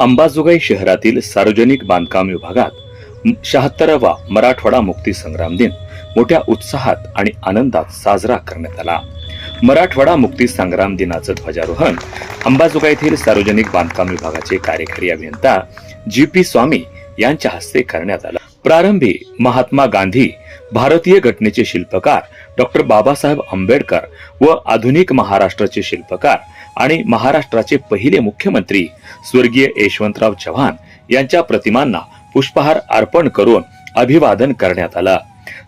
अंबाजोगाई शहरातील सार्वजनिक बांधकाम विभागात शहात्तरावा मराठवाडा मुक्ती संग्राम दिन मोठ्या उत्साहात आणि आनंदात साजरा करण्यात आला. मराठवाडा मुक्ती संग्राम दिनाचं ध्वजारोहण अंबाजोगाईतील सार्वजनिक बांधकाम विभागाचे कार्यकारी अभियंता जी पी स्वामी यांच्या हस्ते करण्यात आला. प्रारंभी महात्मा गांधी भारतीय घटनेचे शिल्पकार डॉक्टर बाबासाहेब आंबेडकर व आधुनिक महाराष्ट्राचे शिल्पकार आणि महाराष्ट्राचे पहिले मुख्यमंत्री स्वर्गीय यशवंतराव चव्हाण यांच्या प्रतिमांना पुष्पहार अर्पण करून अभिवादन करण्यात आलं.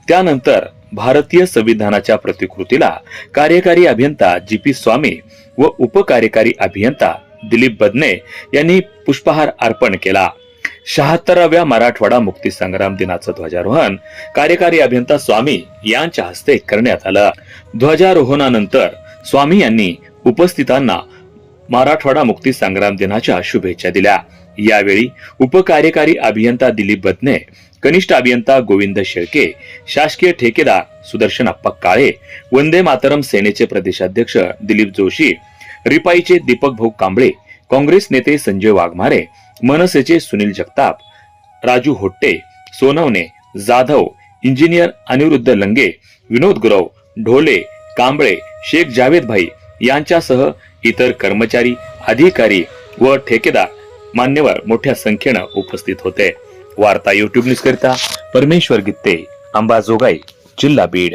त्यानंतर भारतीय संविधानाच्या प्रतिकृतीला कार्यकारी अभियंता जी पी स्वामी व उपकार्यकारी अभियंता दिलीप बदने यांनी पुष्पहार अर्पण केला. शहात्तराव्या मराठवाडा मुक्ती संग्राम दिनाचं ध्वजारोहण कार्यकारी अभियंता स्वामी यांच्या हस्ते करण्यात आलं. ध्वजारोहणानंतर स्वामी यांनी उपस्थितांना मराठवाडा मुक्ती संग्राम दिनाच्या शुभेच्छा दिल्या. यावेळी उपकार्यकारी अभियंता दिलीप बदने कनिष्ठ अभियंता गोविंद शेळके शासकीय ठेकेदार सुदर्शन अप्पा काळे वंदे मातरम सेनेचे प्रदेशाध्यक्ष दिलीप जोशी रिपाईचे दीपक भाऊ कांबळे काँग्रेस नेते संजय वाघमारे मनसेचे सुनील जगताप राजू होट्टे सोनवणे जाधव इंजिनियर अनिरुद्ध लंगे विनोद गुरव ढोले कांबळे शेख जावेद भाई यांच्यासह इतर कर्मचारी अधिकारी व ठेकेदार मान्यवर मोठ्या संख्येनं उपस्थित होते. वार्ता युट्यूब न्यूज करिता परमेश्वर गित्ते अंबाजोगाई जिल्हा बीड.